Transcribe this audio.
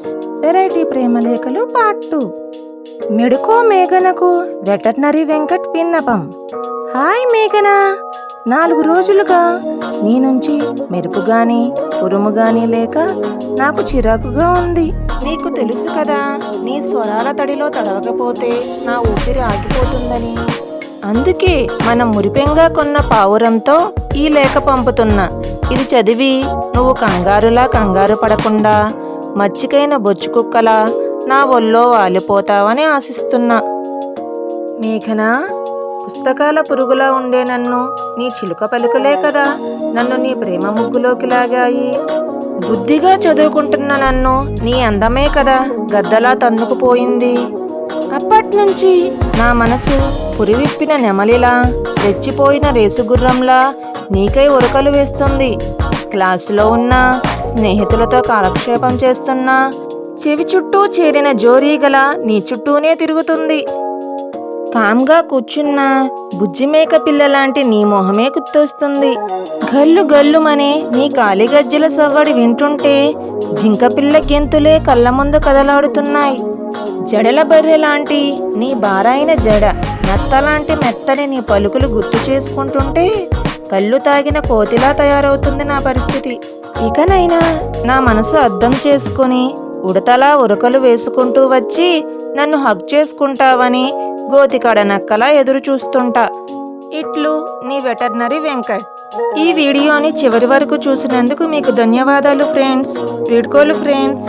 Friends variety ప్రేమలేఖలు part two మెడుకో మేఘనకు వెటర్నరీ వెంకట్ విన్నపం హాయ్ మేఘన నాలుగు రోజులుగా నీ నుంచి మెరుపు గాని ఉరుము గాని లేక నాకు చిరాకుగా ఉంది. నీకు తెలుసు కదా నీ స్వరాల తడిలో తడవకపోతే నా ఊపిరి ఆగిపోతుందని. అందుకే మనం మురిపెంగా కొన్న పావురంతో ఈ లేఖ పంపుతున్నా. ఇది చదివి నువ్వు కంగారులా కంగారు పడకుండా మచ్చికైన బొచ్చుకుక్కలా నా ఒళ్ళో వాలిపోతావని ఆశిస్తున్నా. మేఘనా పుస్తకాల పురుగులా ఉండే నన్ను నీ చిలుక పలుకులే కదా నన్ను నీ ప్రేమ ముగ్గులోకి లాగాయి. బుద్ధిగా చదువుకుంటున్న నన్ను నీ అందమే కదా గద్దలా తన్నుకుపోయింది. అప్పట్నుంచి నా మనసు పురివిప్పిన నెమలిలా రెచ్చిపోయిన రేసుగుర్రంలా నీకై ఉరకలు వేస్తుంది. క్లాసులో ఉన్న స్నేహితులతో కాలక్షేపం చేస్తున్నా. చెవి చుట్టూ చేరిన జోరీగల నీ చుట్టూనే తిరుగుతుంది. కామ్గా కూర్చున్న బుజ్జిమేక పిల్లలాంటి నీ మొహమే గుర్తొస్తుంది. గల్లు గల్లుమని నీ కాలిగజ్జల సవ్వడి వింటుంటే జింకపిల్ల గెంతులే కళ్ళ ముందు కదలాడుతున్నాయి. జడల బర్రె లాంటి నీ బారాయిన జడ మెత్తలాంటి మెత్తని నీ పలుకులు గుర్తు చేసుకుంటుంటే కళ్ళు తాగిన కోతిలా తయారవుతుంది నా పరిస్థితి. ఇకనైనా నా మనసు అర్థం చేసుకుని ఉడతలా ఉరకలు వేసుకుంటూ వచ్చి నన్ను హక్ చేసుకుంటావని గోతికాడ నక్కలా ఎదురు చూస్తుంటా. ఇట్లు నీ వెటర్నరీ వెంకట్. ఈ వీడియోని చివరి వరకు చూసినందుకు మీకు ధన్యవాదాలు ఫ్రెండ్స్. వీడ్కోలు ఫ్రెండ్స్.